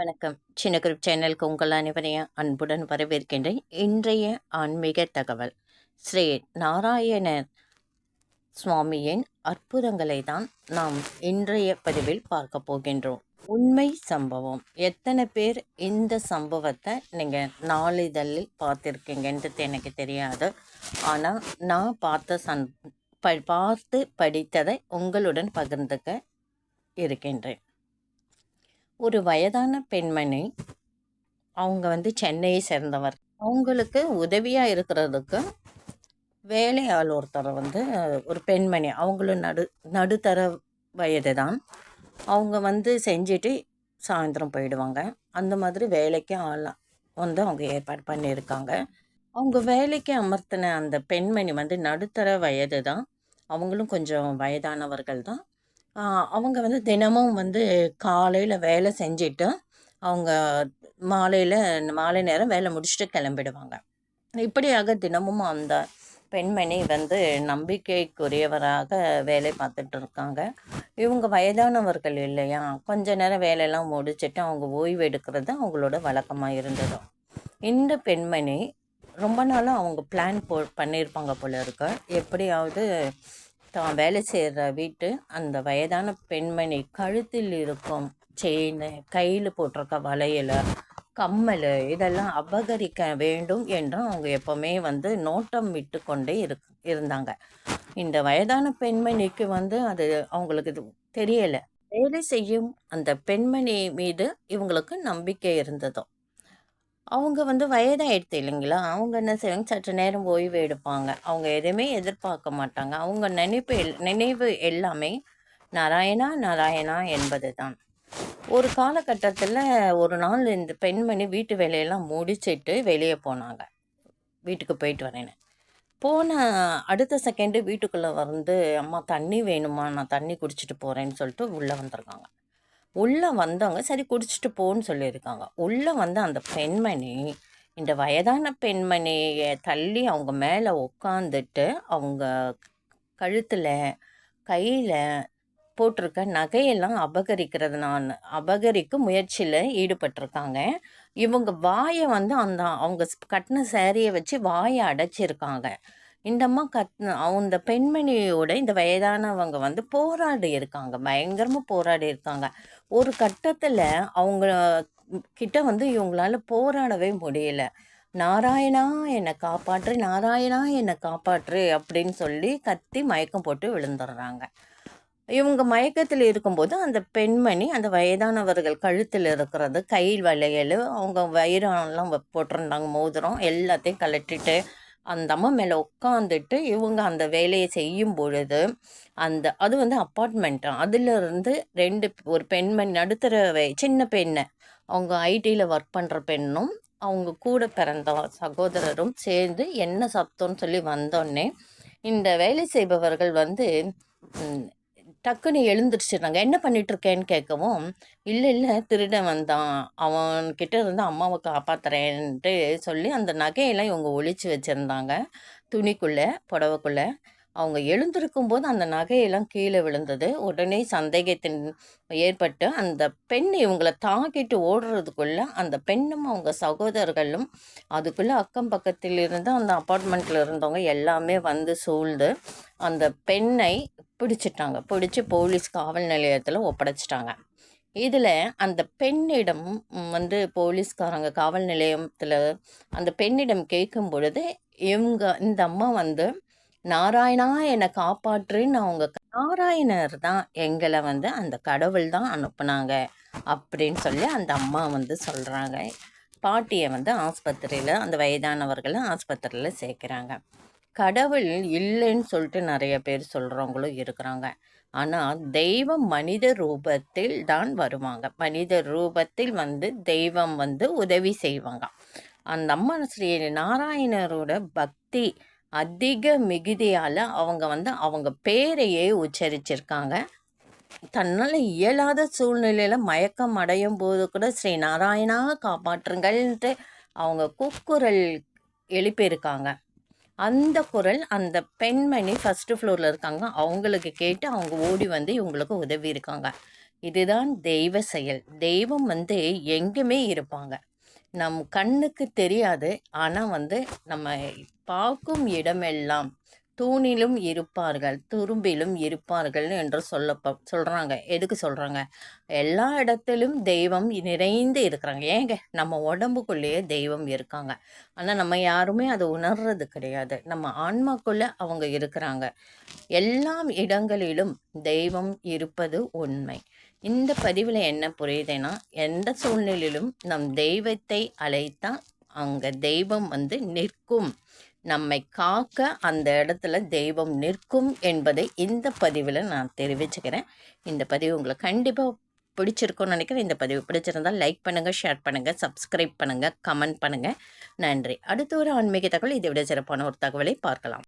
வணக்கம். சின்ன குரூப் சேனலுக்கு உங்கள் அனைவரையும் அன்புடன் வரவேற்கின்றேன். இன்றைய ஆன்மீக தகவல். ஸ்ரீ நாராயணர் சுவாமியின் அற்புதங்களை தான் நாம் இன்றைய பதிவில் பார்க்க போகின்றோம். உண்மை சம்பவம். எத்தனை பேர் இந்த சம்பவத்தை நீங்கள் நாளிதழில் பார்த்துருக்கீங்கன்றது எனக்கு தெரியாது. ஆனால் நான் பார்த்த சந் ப பார்த்து படித்ததை உங்களுடன் பகிர்ந்துக்க இருக்கின்றேன். ஒரு வயதான பெண்மணி அவங்க வந்து சென்னையை சேர்ந்தவர். அவங்களுக்கு உதவியாக இருக்கிறதுக்கு வேலையாள் ஒருத்தர் வந்து ஒரு பெண்மணி. அவங்களும் நடு நடுத்தர வயது தான். அவங்க வந்து செஞ்சுட்டு சாயந்தரம் போயிடுவாங்க. அந்த மாதிரி வேலைக்கு ஆள் வந்து அவங்க ஏற்பாடு பண்ணியிருக்காங்க. அவங்க வேலைக்கு அமர்த்தின அந்த பெண்மணி வந்து நடுத்தர வயது தான். அவங்களும் கொஞ்சம் வயதானவர்கள் தான். அவங்க வந்து தினமும் வந்து காலையில் வேலை செஞ்சுட்டு அவங்க மாலையில் மாலை நேரம் வேலை முடிச்சுட்டு கிளம்பிடுவாங்க. இப்படியாக தினமும் அந்த பெண்மணி வந்து நம்பிக்கைக்குரியவராக வேலை பார்த்துட்டு இருக்காங்க. இவங்க வயதானவர்கள் இல்லையா? கொஞ்ச நேரம் வேலையெல்லாம் முடிச்சுட்டு அவங்க ஓய்வு எடுக்கிறது அவங்களோட வழக்கமாக இருந்தது. இந்த பெண்மணி ரொம்ப நாளாக அவங்க பிளான் போ பண்ணியிருப்பாங்க போல இருக்க. எப்படியாவது தான் வேலை செய்கிற வீட்டு அந்த வயதான பெண்மணி கழுத்தில் இருக்கும் செயின் கையில் போட்டிருக்க வளையல் கம்மல் இதெல்லாம் அபகரிக்க வேண்டும் என்று அவங்க எப்போவுமே வந்து நோட்டம் விட்டு கொண்டே இருக் இருந்தாங்க. இந்த வயதான பெண்மணிக்கு வந்து அது அவங்களுக்கு இது தெரியலை. வேலை செய்யும் அந்த பெண்மணி மீது இவங்களுக்கு நம்பிக்கை இருந்ததும். அவங்க வந்து வயதாகிடுது இல்லைங்களா? அவங்க என்ன செய்வாங்க? சற்று நேரம் ஓய்வு எடுப்பாங்க. அவங்க எதுவுமே எதிர்பார்க்க மாட்டாங்க. அவங்க நினைப்பு எல் நினைவு எல்லாமே நாராயணா நாராயணா என்பது தான் ஒரு காலகட்டத்தில் ஒரு நாள் இந்த பெண்மணி வீட்டு வேலையெல்லாம் முடிச்சிட்டு வெளியே போனாங்க. வீட்டுக்கு போயிட்டு வரேன்னு. போன அடுத்த செகண்டு வீட்டுக்குள்ளே வந்து அம்மா தண்ணி வேணுமா? நான் தண்ணி குடிச்சிட்டு போகிறேன்னு சொல்லிட்டு உள்ளே வந்திருக்காங்க. உள்ளே வந்தவங்க சரி குடிச்சிட்டு போன்னு சொல்லியிருக்காங்க. உள்ளே வந்த அந்த பெண்மணி இந்த வயதான பெண்மணியை தள்ளி அவங்க மேலே உட்காந்துட்டு அவங்க கழுத்தில் கையில் போட்டிருக்க நகையெல்லாம் அபகரிக்கிறது நான் அபகரிக்கும் முயற்சியில் ஈடுபட்டிருக்காங்க. இவங்க வாயை வந்து அந்த அவங்க கட்டின சேரீயை வச்சு வாயை அடைச்சிருக்காங்க. இந்த அம்மா கத் அந்த பெண்மணியோட இந்த வயதானவங்க வந்து போராடி இருக்காங்க. பயங்கரமாக போராடி இருக்காங்க. ஒரு கட்டத்தில் அவங்க கிட்ட வந்து இவங்களால போராடவே முடியல. நாராயணா என்னை காப்பாற்று நாராயணா என்னை காப்பாற்று அப்படின்னு சொல்லி கத்தி மயக்கம் போட்டு விழுந்துடுறாங்க. இவங்க மயக்கத்தில் இருக்கும்போது அந்த பெண்மணி அந்த வயதானவர்கள் கழுத்தில் இருக்கிறது கையில் வளையல் அவங்க வயிறெல்லாம் போட்டிருந்தாங்க மோதிரம் எல்லாத்தையும் கலட்டிட்டு அந்த அம்மா மேலே உட்காந்துட்டு இவங்க அந்த வேலையை செய்யும் பொழுது அந்த அது வந்து அப்பார்ட்மெண்ட்டு அதிலிருந்து ரெண்டு ஒரு பெண்மணி நடுத்தர சின்ன பெண்ணை. அவங்க ஐடியில் ஒர்க் பண்ணுற பெண்ணும் அவங்க கூட பிறந்த சகோதரரும் சேர்ந்து என்ன சத்தம்னு சொல்லி வந்தோடனே இந்த வேலை செய்பவர்கள் வந்து டக்குன்னு எழுந்துருச்சிடுறாங்க. என்ன பண்ணிட்டு இருக்கேன்னு கேட்கவும் இல்லை இல்லை திருடன் வந்தான். அவன்கிட்ட இருந்து அம்மாவை காப்பாத்துறேன்ட்டு சொல்லி அந்த நகையெல்லாம் இவங்க ஒழிச்சு வச்சுருந்தாங்க. துணிக்குள்ளே புடவைக்குள்ளே. அவங்க எழுந்திருக்கும் போது அந்த நகையெல்லாம் கீழே விழுந்தது. உடனே சந்தேகத்தின் ஏற்பட்டு அந்த பெண் இவங்களை தாக்கிட்டு ஓடுறதுக்குள்ளே அந்த பெண்ணும் அவங்க சகோதரர்களும் அதுக்குள்ளே அக்கம் பக்கத்தில் இருந்து அந்த அப்பார்ட்மெண்ட்டில் இருந்தவங்க எல்லாமே வந்து சூழ்ந்து அந்த பெண்ணை பிடிச்சிட்டாங்க. பிடிச்சி போலீஸ் காவல் நிலையத்தில் ஒப்படைச்சிட்டாங்க. இதில் அந்த பெண்ணிடம் வந்து போலீஸ்காரங்க காவல் நிலையத்தில் அந்த பெண்ணிடம் கேட்கும் பொழுது இவங்க இந்த அம்மா வந்து நாராயணா என்னை காப்பாற்றுன்னு அவங்க நாராயணர் தான் எங்களை வந்து அந்த கடவுள் தான் அனுப்புனாங்க அப்படின்னு சொல்லி அந்த அம்மா வந்து சொல்கிறாங்க பாட்டியை வந்து ஆஸ்பத்திரியில் அந்த வயதானவர்களை ஆஸ்பத்திரியில் சேர்க்குறாங்க. கடவுள் இல்லைன்னு சொல்லிட்டு நிறைய பேர் சொல்கிறவங்களும் இருக்கிறாங்க. ஆனால் தெய்வம் மனித ரூபத்தில் தான் வருவாங்க. மனித ரூபத்தில் வந்து தெய்வம் வந்து உதவி செய்வாங்க. அந்த அம்மா ஸ்ரீ நாராயணரோட பக்தி அதிக மிகுதியால் அவங்க வந்து அவங்க பேரையே உச்சரிச்சிருக்காங்க. தன்னால் இயலாத சூழ்நிலையில் மயக்கம் அடையும் போது கூட ஸ்ரீ நாராயணா காப்பாற்றுங்கள்ன்ட்டு அவங்க கூக்குரல் எழுப்பியிருக்காங்க. அந்த குரல் அந்த பெண்மணி ஃபஸ்ட்டு ஃப்ளோரில் இருக்காங்க. அவங்களுக்கு கேட்டு அவங்க ஓடி வந்து இவங்களுக்கு உதவி இருக்காங்க இதுதான் தெய்வ செயல். தெய்வம் வந்து எங்குமே இருப்பாங்க. நம் கண்ணுக்கு தெரியாது. ஆனால் வந்து நம்ம பார்க்கும் இடமெல்லாம் தூணிலும் இருப்பார்கள் துரும்பிலும் இருப்பார்கள் என்று சொல்லப்ப சொல்கிறாங்க எதுக்கு சொல்கிறாங்க எல்லா இடத்திலும் தெய்வம் நிறைந்து இருக்கிறாங்க. ஏங்க? நம்ம உடம்புக்குள்ளேயே தெய்வம் இருக்காங்க. ஆனால் நம்ம யாருமே அதை உணர்றது கிடையாது. நம்ம ஆன்மாக்குள்ளே அவங்க இருக்கிறாங்க. எல்லா இடங்களிலும் தெய்வம் இருப்பது உண்மை. இந்த பதிவில் என்ன புரியுதுன்னா எந்த சூழ்நிலையிலும் நம் தெய்வத்தை அழைத்தால் அங்கே தெய்வம் வந்து நிற்கும். நம்மை காக்க அந்த இடத்துல தெய்வம் நிற்கும் என்பதை இந்த பதிவில் நான் தெரிவிச்சுக்கிறேன். இந்த பதிவு உங்களுக்கு கண்டிப்பாக பிடிச்சிருக்கும்னு நினைக்கிறேன். இந்த பதிவு பிடிச்சிருந்தால் லைக் பண்ணுங்கள் ஷேர் பண்ணுங்கள் சப்ஸ்கிரைப் பண்ணுங்கள் கமெண்ட் பண்ணுங்கள் நன்றி. அடுத்த ஒரு ஆன்மீக தகவல். இதை விட சிறப்பான ஒரு தகவலை பார்க்கலாம்.